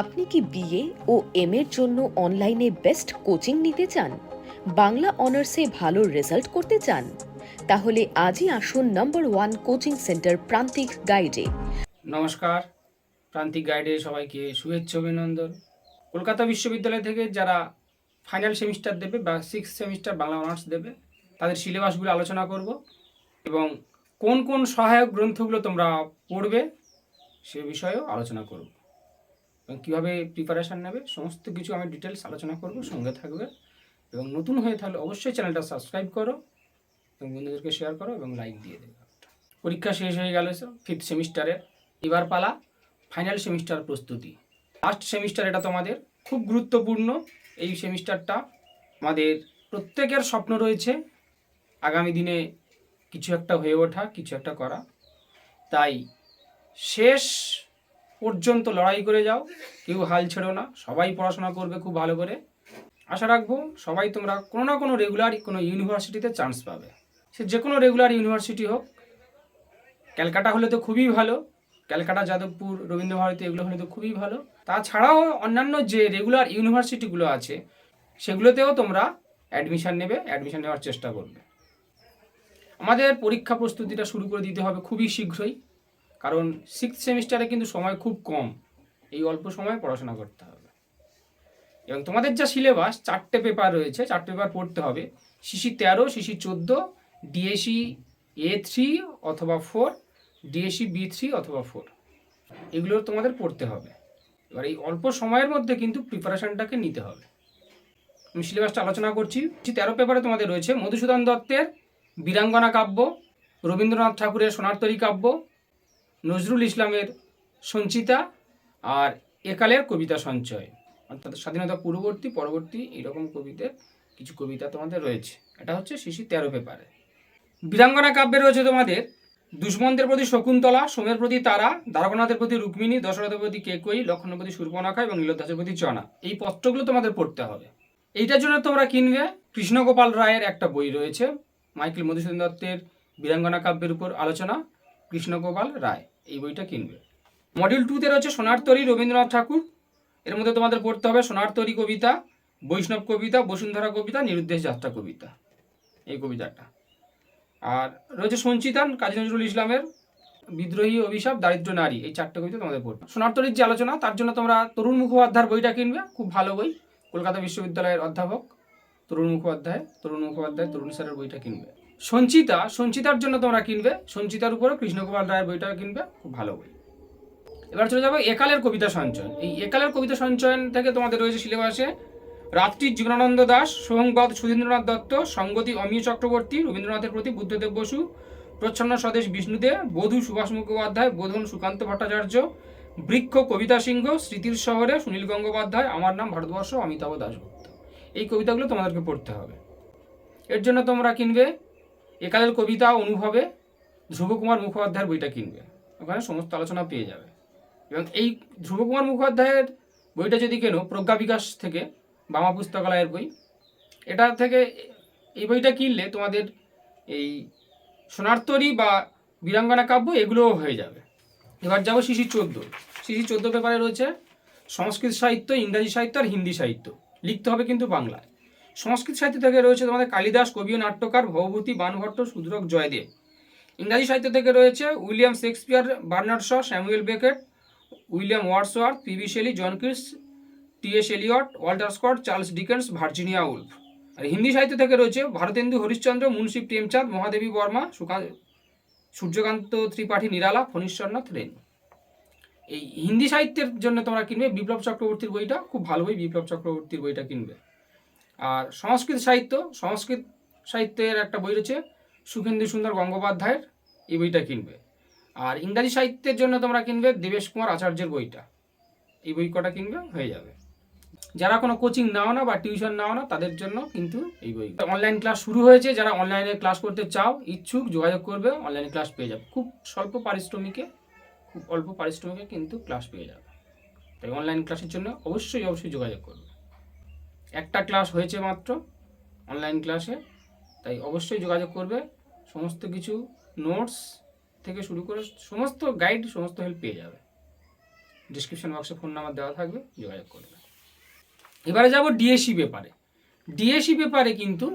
আপনি কি বিএ ও এম এর জন্য অনলাইনে বেস্ট কোচিং নিতে চান? বাংলা অনার্সে ভালো রেজাল্ট করতে চান? তাহলে আজই আসুন নাম্বার ওয়ান কোচিং সেন্টার প্রান্তিক গাইডে। নমস্কার, প্রান্তিক গাইডে সবাইকে শুভেচ্ছা, অভিনন্দন। কলকাতা বিশ্ববিদ্যালয় থেকে যারা ফাইনাল সেমিস্টার দেবে বা সিক্স সেমিস্টার বাংলা অনার্স দেবে, তাদের সিলেবাসগুলো আলোচনা করব এবং কোন কোন সহায়ক গ্রন্থগুলো তোমরা পড়বে সে বিষয়েও আলোচনা করব। এবং কীভাবে প্রিপারেশান নেবে, সমস্ত কিছু আমি ডিটেলস আলোচনা করব, সঙ্গে থাকবে। এবং নতুন হয়ে থাকলে অবশ্যই চ্যানেলটা সাবস্ক্রাইব করো এবং বন্ধুদেরকে শেয়ার করো এবং লাইক দিয়ে দেবে। পরীক্ষা শেষ হয়ে গেল ফিফথ সেমিস্টারের এবার পালা ফাইনাল সেমিস্টার প্রস্তুতি। লাস্ট সেমিস্টার এটা তোমাদের খুব গুরুত্বপূর্ণ। এই সেমিস্টারটা আমাদের প্রত্যেকের স্বপ্ন রয়েছে আগামী দিনে কিছু একটা হয়ে ওঠা, কিছু একটা করা। তাই শেষ পর্যন্ত লড়াই করে যাও, কেউ হাল ছেড়ো না, সবাই পড়াশোনা করবে খুব ভালো করে। আশা রাখব সবাই তোমরা কোনো না কোনো রেগুলার কোনো ইউনিভার্সিটিতে চান্স পাবে। সে যে কোনো রেগুলার ইউনিভার্সিটি হোক, ক্যালকাটা হলে তো খুবই ভালো, ক্যালকাটা, যাদবপুর, রবীন্দ্রভারতী, এগুলো হলে তো খুবই ভালো। তাছাড়াও অন্যান্য যে রেগুলার ইউনিভার্সিটিগুলো আছে, সেগুলোতেও তোমরা অ্যাডমিশান নেবে অ্যাডমিশান নেওয়ার চেষ্টা করবে। আমাদের পরীক্ষা প্রস্তুতিটা শুরু করে দিতে হবে খুবই শীঘ্রই। কারণ সিক্স সেমিস্টারে কিন্তু সময় খুব কম। এই অল্প সময়ে পড়াশোনা করতে হবে। এবং তোমাদের যা সিলেবাস চারটে পেপার রয়েছে, চারটে পেপার পড়তে হবে। সিসি তেরো সিসি চোদ্দ ডিএসি এ থ্রি অথবা ফোর ডিএসি বি থ্রি অথবা ফোর এগুলো তোমাদের পড়তে হবে। এবার এই অল্প সময়ের মধ্যে কিন্তু প্রিপারেশনটাকে নিতে হবে। আমি সিলেবাসটা আলোচনা করছি। তেরো পেপারে তোমাদের রয়েছে মধুসূদন দত্তের বীরাঙ্গনা কাব্য, রবীন্দ্রনাথ ঠাকুরের সোনারতরী কাব্য নজরুল ইসলামের সঞ্চিতা আর একালের কবিতা সঞ্চয়। অর্থাৎ স্বাধীনতা পূর্ববর্তী, পরবর্তী এরকম কবিদের কিছু কবিতা তোমাদের রয়েছে। এটা হচ্ছে শিশি তেরো পেপারে। বীরাঙ্গনা কাব্যে রয়েছে তোমাদের দুষ্মন্তের প্রতি শকুন্তলা, সোমের প্রতি তারা, দ্বারকানাথের প্রতি রুক্মিণী, দশরথের প্রতি কেকই লক্ষণের প্রতি সূর্পনাখা এবং নীলদাসের প্রতি চনা। এই পত্রগুলো তোমাদের পড়তে হবে। এইটার জন্য তোমরা কিনবে কৃষ্ণগোপাল রায়ের একটা বই রয়েছে, মাইকেল মধুসূদন দত্তের বীরাঙ্গনা কাব্যের উপর আলোচনা, কৃষ্ণগোপাল রায়। এই বইটা কিনবে। মডিউল টুতে রয়েছে সোনার তরী, রবীন্দ্রনাথ ঠাকুর। এর মধ্যে তোমাদের পড়তে হবে সোনার তরী কবিতা, বৈষ্ণব কবিতা, বসুন্ধরা কবিতা, নিরুদ্দেশ যাত্রা কবিতা। এই কবিতাটা। আর রয়েছে সঞ্চিতান, কাজী নজরুল ইসলামের বিদ্রোহী অভিশাপ, দারিদ্র নারী। এই চারটে কবিতা তোমাদের পড়বে সোনারতরীর যে আলোচনা, তার জন্য তোমরা তরুণ মুখোপাধ্যায়ের বইটা কিনবে। খুব ভালো বই। কলকাতা বিশ্ববিদ্যালয়ের অধ্যাপক তরুণ মুখোপাধ্যায় তরুণ মুখোপাধ্যায়, তরুণ স্যারের বইটা কিনবে। সঞ্চিতা, সঞ্চিতার জন্য তোমরা কিনবে। সঞ্চিতার উপরে কৃষ্ণকুমার রায়ের বইটা কিনবে। খুব ভালো বই। এবার চলে যাব একালের কবিতা সঞ্চয়ন। এই একালের কবিতা সঞ্চয়ন থেকে তোমাদের রয়েছে সিলেবাসে রাত্রি জীবনানন্দ দাস সোহংবদ সুধীন্দ্রনাথ দত্ত, সঙ্গতি অমিয় চক্রবর্তী, রবীন্দ্রনাথের প্রতি বুদ্ধদেব বসু, প্রচ্ছন্ন স্বদেশ বিষ্ণুদে বধূ সুভাষ মুখোপাধ্যায়, বোধন সুকান্ত ভট্টাচার্য, বৃক্ষ কবিতা সিংহ, স্মৃতির শহরে সুনীল গঙ্গোপাধ্যায়, আমার নাম ভারতবর্ষ, অমিতাভ দাশগুপ্ত। এই কবিতাগুলো তোমাদেরকে পড়তে হবে। এর জন্য তোমরা কিনবে একালের কবিতা অনুভবে ধ্রুবকুমার মুখোপাধ্যায়ের বইটা কিনবে। ওখানে সমস্ত আলোচনা পেয়ে যাবে। এবং এই ধ্রুবকুমার মুখোপাধ্যায়ের বইটা যদি কেনো, প্রজ্ঞা বিকাশ থেকে বামা পুস্তকালয়ের বই, এটা থেকে এই বইটা কিনলে তোমাদের এই সোনারতরী বা বীরাঙ্গনা কাব্য এগুলোও হয়ে যাবে। এবার যাব শিশি চোদ্দ। শিশি চোদ্দ পেপারে রয়েছে সংস্কৃত সাহিত্য, ইংরাজি সাহিত্য আর হিন্দি সাহিত্য। লিখতে হবে কিন্তু বাংলায়। সংস্কৃত সাহিত্য থেকে রয়েছে তোমাদের কালিদাস কবি নাট্যকার, ভবভূতি বানভট্ট সুদ্রক, জয়দেব। ইংরাজি সাহিত্য থেকে রয়েছে William Shakespeare, Bernard Shaw, Samuel Beckett, William Wordsworth PB Shelley John Keats, T S Eliot, Walter Scott, Charles Dickens, Virginia Woolf. আর হিন্দি সাহিত্য থেকে রয়েছে ভারতেন্দু হরিশ্চন্দ্র মুন্সি প্রেমচাঁদ মহাদেবী বর্মা সূর্যকান্ত ত্রিপাঠী নিরালা, ফণীশ্বরনাথ রেন। এই হিন্দি সাহিত্যের জন্য তোমরা কিনবে বিপ্লব চক্রবর্তীর বইটা, খুব ভালো বই বিপ্লব চক্রবর্তীর বইটা কিনবে। আর সংস্কৃত সাহিত্য, সংস্কৃত সাহিত্যের একটা বই রয়েছে, সুখেন্দু সুন্দর গঙ্গোপাধ্যায়ের, এই বইটা কিনবে। আর ইংরাজি সাহিত্যের জন্য তোমরা কিনবে দেবেশ কুমার আচার্যের বইটা। এই বই কটা কিনবে? হয়ে যাবে। যারা কোনো কোচিং নাও না বা টিউশন নাও না, তাদের জন্য কিন্তু এই বই। অনলাইন ক্লাস শুরু হয়েছে, যারা অনলাইনে ক্লাস করতে চাও, ইচ্ছুক, যোগাযোগ করবে, অনলাইনে ক্লাস পেয়ে যাবে। খুব স্বল্প পারিশ্রমিকে, খুব অল্প পারিশ্রমিকে কিন্তু ক্লাস পেয়ে যাবে। তাই অনলাইন ক্লাসের জন্য অবশ্যই অবশ্যই যোগাযোগ করবে। একটা ক্লাস হয়েছে মাত্র অনলাইন ক্লাসে তাই অবশ্যই যোগাযোগ করবে। সমস্ত কিছু নোটস থেকে শুরু করে সমস্ত গাইড সমস্ত হেল্প পেয়ে যাবে। ডিসক্রিপশন বক্সে ফোন নাম্বার দেওয়া থাকবে, যোগাযোগ করবে। এবারে যাব ডিএসি পেপারে ডিএসি পেপারে কিন্তু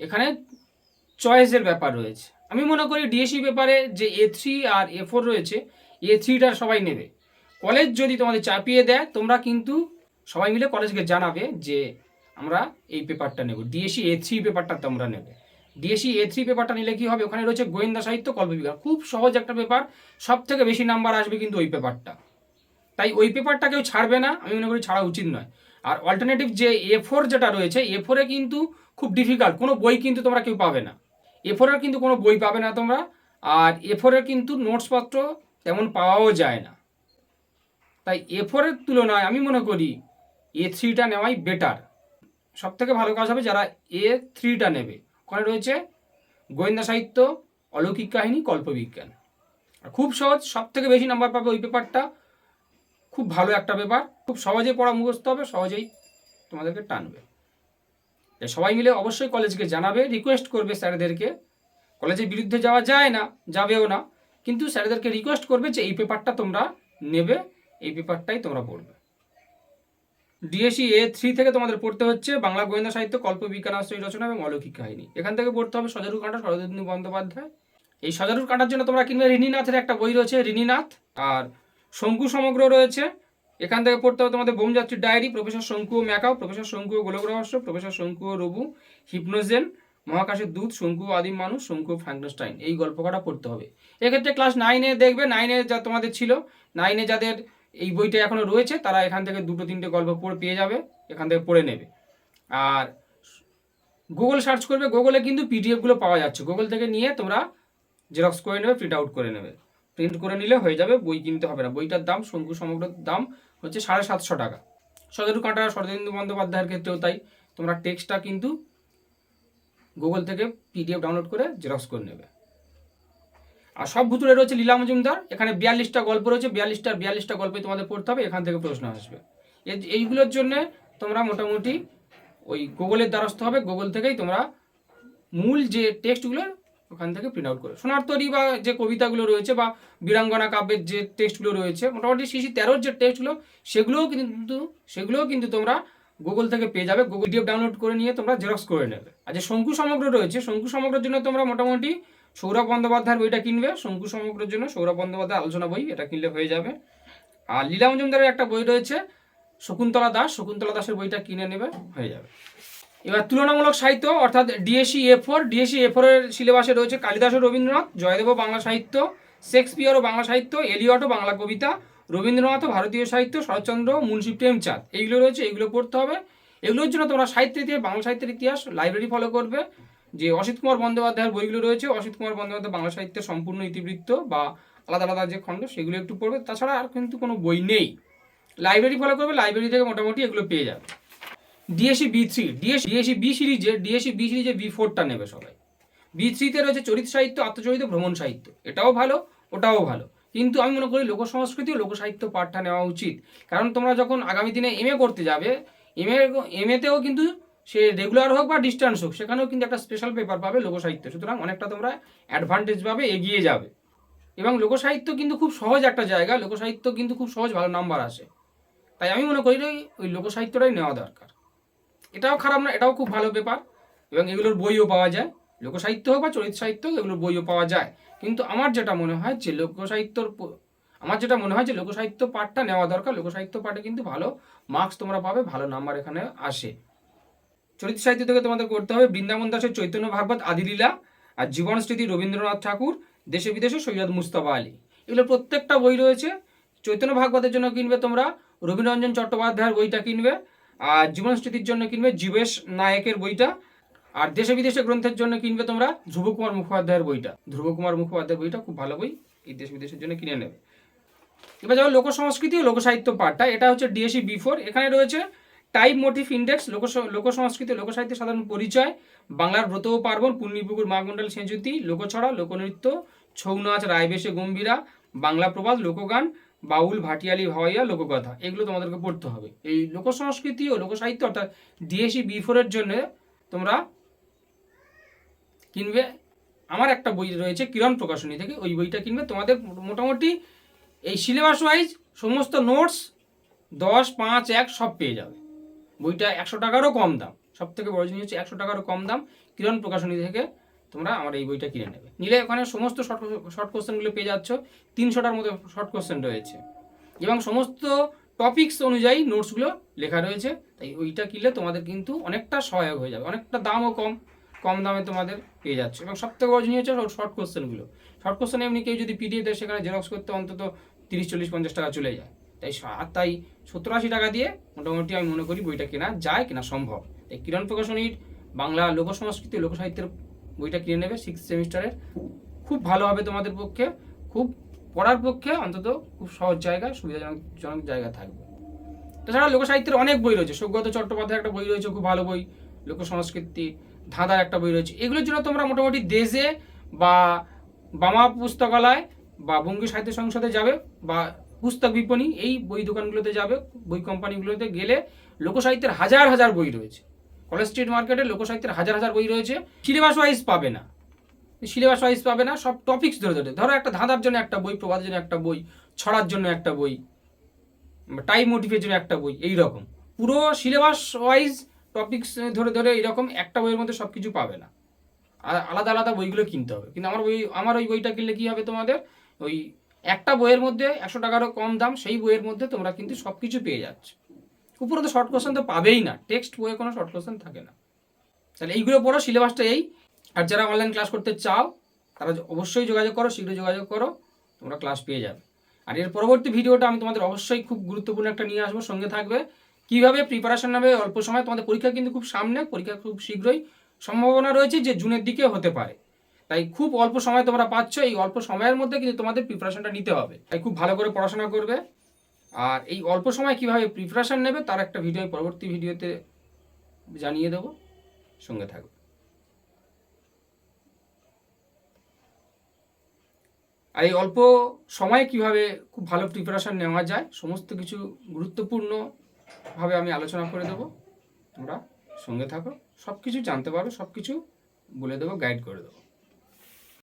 এখানে চয়েসের ব্যাপার রয়েছে। আমি মনে করি ডিএসি পেপারে যে A three R A four রয়েছে এ থ্রিটা সবাই নেবে। কলেজ যদি তোমাদের চাপিয়ে দেয়, তোমরা কিন্তু সবাই মিলে কলেজকে জানাবে যে আমরা এই পেপারটা নেব। ডিএসি এ থ্রি পেপারটা তোমরা নেবে। ডিএসি এ থ্রি পেপারটা নিলে কি হবে? ওখানে রয়েছে গোয়েন্দা সাহিত্য, কল্পবিজ্ঞান। খুব সহজ একটা পেপার। সব থেকে বেশি নাম্বার আসবে কিন্তু ওই পেপারটা। তাই ওই পেপারটা কেউ ছাড়বে না, আমি মনে করি ছাড়া উচিত নয়। আর অল্টারনেটিভ যে এ ফোর যেটা রয়েছে এ ফোরে কিন্তু খুব ডিফিকাল্ট কোনো বই কিন্তু তোমরা কেউ পাবে না। এ ফোরের কিন্তু কোনো বই পাবে না তোমরা। আর এ ফোরের কিন্তু নোটসপত্র তেমন পাওয়াও যায় না। তাই এ ফোরের তুলনায় আমি মনে করি এ থ্রিটা নেওয়াই বেটার সব থেকে ভালো কাজ হবে যারা এ থ্রিটা নেবে। ওখানে রয়েছে গোয়েন্দা সাহিত্য, অলৌকিক কাহিনী, কল্পবিজ্ঞান। আর খুব সহজ সব থেকে বেশি নাম্বার পাবে ওই পেপারটা খুব ভালো একটা পেপার খুব সহজে পড়া মুখস্থ হবে, সহজেই তোমাদেরকে টানবে। সবাই মিলে অবশ্যই কলেজকে জানাবে রিকোয়েস্ট করবে স্যারদেরকে। কলেজের বিরুদ্ধে যাওয়া যায় না, যাবেও না। কিন্তু স্যারদেরকে রিকোয়েস্ট করবে যে এই পেপারটা তোমরা নেবে, এই পেপারটাই তোমরা পড়বে। ডিএসি এ থ্রি থেকে তোমাদের পড়তে হচ্ছে বাংলা গোয়েন্দা সাহিত্য, কল্প বিজ্ঞানাশ্রয়ী রচনা এবং অলৌকিক কাহিনী। এখান থেকে পড়তে হবে সজারু কাঁটা শরদিন্দু বন্দ্যোপাধ্যায়। এই সজারুর কাঁটার জন্য তোমরা কিনবে ঋণীনাথের একটা বই রয়েছে ঋণীনাথ আর শঙ্কু সমগ্র রয়েছে। এখান থেকে পড়তে হবে তোমাদের বোমযাত্রীর ডায়েরি, প্রফেসর শঙ্কু ও ম্যাকাও, প্রফেসর শঙ্কু ও গোলক রহস্য, প্রফেসর শঙ্কু ও রবু, হিপনোজেন, মহাকাশের দূত, শঙ্কু আদিম মানুষ, শঙ্কু ফ্র্যাঙ্কনস্টাইন এই গল্প কটা পড়তে হবে। এক্ষেত্রে ক্লাস নাইনে দেখবে নাইনে যা তোমাদের ছিল নাইনে যাদের এই বইটা এখনও রয়েছে, তারা এখান থেকে দুটো তিনটে গল্প পড়ে পেয়ে যাবে, এখান থেকে পড়ে নেবে। আর গুগল সার্চ করবে গুগলে কিন্তু পিডিএফগুলো পাওয়া যাচ্ছে। গুগল থেকে নিয়ে তোমরা জেরক্স করে নেবে প্রিন্ট আউট করে নেবে। প্রিন্ট করে নিলে হয়ে যাবে, বই কিনতে হবে না। বইটার দাম, শঙ্কু সমগ্র দাম হচ্ছে সাড়ে সাতশো টাকা। সদরু কাঁটা শরদিন্দু বন্দ্যোপাধ্যায়ের ক্ষেত্রেও তাই। তোমরা টেক্সটটা কিন্তু গুগল থেকে পিডিএফ ডাউনলোড করে জেরক্স করে নেবে। আর সব ভুতুরে রয়েছে লীলা মজুমদার। এখানে বিয়াল্লিশটা গল্প রয়েছে বিয়াল্লিশটার বিয়াল্লিশটা গল্পে তোমাদের পড়তে হবে, এখান থেকে প্রশ্ন আসবে। এইগুলোর জন্য তোমরা মোটামুটি ওই গুগলের দ্বারস্থ হবে, গুগল থেকেই তোমরা মূল যে টেক্সটগুলো ওখান থেকে প্রিন্ট আউট করে। সোনার বা যে কবিতাগুলো রয়েছে বা বীরাঙ্গনা কাব্যের যে টেক্সটগুলো রয়েছে, মোটামুটি শিশি তেরোর যে টেক্সটগুলো, সেগুলোও কিন্তু সেগুলোও কিন্তু তোমরা গুগল থেকে পেয়ে যাবে। গুগল ডিএফ ডাউনলোড করে নিয়ে তোমরা জেরক্স করে নেবে। আর যে শঙ্কু সমগ্র রয়েছে শঙ্কু সমগ্রের জন্য তোমরা মোটামুটি সৌরভ বন্দ্যোপাধ্যায়ের বইটা কিনবে, শঙ্কু সমগ্রের জন্য। সৌরভ বন্দ্যোপাধ্যায় আলোচনা বই, এটা কিনলে হয়ে যাবে। আর লীলা মজুমদারের একটা বই রয়েছে, শকুন্তলা দাস। শকুন্তলা দাসের বইটা কিনে নেবে, হয়ে যাবে। এবার তুলনামূলক সাহিত্য, অর্থাৎ DSC A four DSC A ফোরের সিলেবাসে রয়েছে কালিদাস ও রবীন্দ্রনাথ, জয়দেব বাংলা সাহিত্য, শেক্সপিয়ার ও বাংলা সাহিত্য, এলিয়ট ও বাংলা কবিতা, রবীন্দ্রনাথ ও ভারতীয় সাহিত্য, শরৎচন্দ্র মুন্সি প্রেমচাঁদ এইগুলো রয়েছে, এইগুলো পড়তে হবে। এগুলোর জন্য তোমরা সাহিত্যের ইতিহাস, বাংলা সাহিত্যের ইতিহাস লাইব্রেরি ফলো করবে। যে অসিত কুমার বন্দ্যোপাধ্যায়ের বইগুলো রয়েছে, অসিত কুমার বন্দ্যোপাধ্যায় বাংলা সাহিত্যের সম্পূর্ণ ইতিবৃত্ত বা আলাদা আলাদা যে খণ্ড, সেগুলো একটু পড়বে। তাছাড়া আর কিন্তু কোনো বই নেই। লাইব্রেরি ফলো করবে লাইব্রেরি থেকে মোটামুটি এগুলো পেয়ে যাবে। DSC B three DSC DSC B সিরিজে ডিএসি বি সিরিজে বি ফোরটা নেবে সবাই। বি থ্রিতে রয়েছে চরিত সাহিত্য, আত্মচরিত, ভ্রমণ সাহিত্য। এটাও ভালো, ওটাও ভালো। কিন্তু আমি মনে করি লোক সংস্কৃতি ও লোক সাহিত্য পাঠটা নেওয়া উচিত। কারণ তোমরা যখন আগামী দিনে এম করতে যাবে এম এ এম এতেও কিন্তু সে রেগুলার হোক বা ডিস্টেন্স হোক সেখানেও কিন্তু একটা স্পেশাল পেপার পাবে লোকসাহিত্য। সুতরাং অনেকটা তোমরা অ্যাডভান্টেজ পাবে এগিয়ে যাবে। এবং লোকসাহিত্য কিন্তু খুব সহজ একটা জায়গা লোকসাহিত্য কিন্তু খুব সহজ ভালো নাম্বার আসে তাই আমি মনে করি ওই লোকসাহিত্যটাই নেওয়া দরকার। এটাও খারাপ না এটাও খুব ভালো পেপার এবং এগুলোর বইও পাওয়া যায়। লোকসাহিত্য হোক বা চরিত সাহিত্য হোক, এগুলোর বইও পাওয়া যায়। কিন্তু আমার যেটা মনে হয় যে লোকসাহিত্যর আমার যেটা মনে হয় যে লোকসাহিত্য পাঠটা নেওয়া দরকার। লোকসাহিত্য পাঠে কিন্তু ভালো মার্কস তোমরা পাবে ভালো নাম্বার এখানে আসে। চরিত সাহিত্য থেকে তোমাদের করতে হবে বৃন্দাবন দাসের চৈতন্য ভাগবত, আদিলীলা আর জীবন স্মৃতি রবীন্দ্রনাথ ঠাকুর, দেশে বিদেশে সৈয়দ মুস্তাফা আলী। এগুলো প্রত্যেকটা বই রয়েছে। চৈতন্য ভাগবতের জন্য কিনবে তোমরা, রবীন্দ্ররঞ্জন চট্টোপাধ্যায়ের বইটা কিনবে, আর জীবন স্মৃতির জন্য কিনবে জীবেশ নায়কের বইটা, আর দেশে বিদেশে গ্রন্থের জন্য কিনবে তোমরা ধ্রুবকুমার মুখোপাধ্যায়ের বইটা। ধ্রুবকুমার মুখোপাধ্যায়ের বইটা খুব ভালো বই, এই দেশ বিদেশের জন্য কিনে নেবে। এবার যাব লোক সংস্কৃতি ও লোকসাহিত্য পাঠটা, এটা হচ্ছে ডিএসি বি ফোর এখানে রয়েছে টাইপ মোটিভ ইন্ডেক্স লোক লোক সংস্কৃতি ও লোকসাহিত্যের সাধারণ পরিচয়, বাংলার ব্রত ও পার্বণ পূর্ণিপুকুর মাগমণ্ডল সেঁজুতি লোকছড়া, লোকনৃত্য ছৌ নাচ রায়বেশে গম্ভীরা, বাংলা প্রবাদ, লোকগান, বাউল, ভাটিয়ালি, ভাওয়াইয়া লোককথা এগুলো তোমাদেরকে পড়তে হবে। এই লোক সংস্কৃতি ও লোকসাহিত্য, অর্থাৎ ডিএসি বি ফোরের জন্য তোমরা কিনবে। আমার একটা বই রয়েছে, কিরণ প্রকাশনী থেকে। ওই বইটা কিনবে। তোমাদের মোটামুটি এই সিলেবাস ওয়াইজ সমস্ত নোটস দশ, পাঁচ, এক সব পেয়ে যাবে। বইটা একশো টাকারও কম দাম। সব থেকে বড় জিনিস হচ্ছে একশো টাকারও কম দাম। কিরণ প্রকাশনী থেকে তোমরা আমার এই বইটা কিনে নেবে। নিলে ওখানে সমস্ত শর্ট শর্ট কোশ্চেনগুলো পেয়ে যাচ্ছ। তিনশোটার মতো শর্ট কোশ্চেন রয়েছে। এবং সমস্ত টপিক্স অনুযায়ী নোটসগুলো লেখা রয়েছে। তাই ওইটা কিনলে তোমাদের কিন্তু অনেকটা সহায়ক হয়ে যাবে। অনেকটা দামও কম কম দামে তোমাদের পেয়ে যাচ্ছে। এবং সবথেকে বড় জিনিস হচ্ছে শর্ট কোশ্চেনগুলো শর্ট কোশ্চেন এমনি কেউ যদি পিডিএফ দেয়, সেখানে জেরক্স করতে অন্তত তিরিশ, চল্লিশ, পঞ্চাশ টাকা চলে যায়। তাই আর তাই সত্তর আশি টাকা দিয়ে মোটামুটি আমি মনে করি বইটা কেনা যায়, কেনা সম্ভব। তাই কিরণ প্রকাশনীর বাংলা লোক সংস্কৃতি লোকসাহিত্যের বইটা কিনে নেবে সিক্স সেমিস্টারের খুব ভালো হবে তোমাদের পক্ষে। খুব পড়ার পক্ষে অন্তত খুব সহজ জায়গা, সুবিধাজনক, জনক জায়গা থাকবে। তাছাড়া লোকসাহিত্যের অনেক বই রয়েছে। সৌগত চট্টোপাধ্যায়ের একটা বই রয়েছে, খুব ভালো বই। লোক সংস্কৃতি, ধাঁধার একটা বই রয়েছে। এগুলোর জন্য তোমরা মোটামুটি দেশে বা বামা পুস্তকালয় বা বঙ্গী সাহিত্য সংসদে যাবে বা পুস্তক বিপণী, এই বই দোকানগুলোতে যাবে, বই কোম্পানিগুলোতে গেলে লোকসাহিত্যের হাজার হাজার বই রয়েছে। কলেজ স্ট্রিট মার্কেটে লোকসাহিত্যের হাজার হাজার বই রয়েছে সিলেবাস ওয়াইজ পাবে না। সিলেবাস ওয়াইজ পাবে না, সব টপিক্স ধরে ধরে। ধরো একটা ধাঁধার জন্য একটা বই, প্রবাদের জন্য একটা বই, ছড়ার জন্য একটা বই টাইম মোটিভের জন্য একটা বই, এই রকম। পুরো সিলেবাস ওয়াইজ টপিকস ধরে ধরে এইরকম একটা বইয়ের মধ্যে সব কিছু পাবে না। আলাদা আলাদা বইগুলো কিনতে হবে। কিন্তু আমার বই, আমার ওই বইটা কিনলে কি হবে তোমাদের? ওই একটা বইয়ের মধ্যে একশো টাকারও কম দাম, সেই বইয়ের মধ্যে তোমরা কিন্তু সব কিছু পেয়ে যাচ্ছ। উপরে তো শর্ট কোশ্চেন তো পাবেই না। টেক্সট বইয়ে কোনো শর্ট কোশ্চেন থাকে না। তাহলে এইগুলো পড়ো সিলেবাসটা এই। আর যারা অনলাইন ক্লাস করতে চাও, তারা অবশ্যই যোগাযোগ করো শীঘ্র যোগাযোগ করো, তোমরা ক্লাস পেয়ে যাবে। আর এর পরবর্তী ভিডিওটা আমি তোমাদের অবশ্যই খুব গুরুত্বপূর্ণ একটা নিয়ে আসব, সঙ্গে থাকবে। কীভাবে প্রিপারেশন নেবে, অল্প সময় তোমাদের পরীক্ষা কিন্তু খুব সামনে, পরীক্ষা খুব শীঘ্রই সম্ভাবনা রয়েছে যে জুনের দিকে হতে পারে। তাই খুব অল্প সময় তোমরা পাচ্ছ। এই অল্প সময়ের মধ্যে কিন্তু তোমাদের প্রিপারেশনটা নিতে হবে। তাই খুব ভালো করে পড়াশোনা করবে। আর এই অল্প সময় কীভাবে প্রিপারেশন নেবে তার একটা ভিডিও পরবর্তী ভিডিওতে জানিয়ে দেবো। সঙ্গে থাকবে আর এই অল্প সময়ে কীভাবে খুব ভালো প্রিপারেশন নেওয়া যায়, সমস্ত কিছু গুরুত্বপূর্ণভাবে আমি আলোচনা করে দেবো। তোমরা সঙ্গে থাকো। সব কিছু জানতে পারো সব কিছু বলে দেবো গাইড করে দেবো।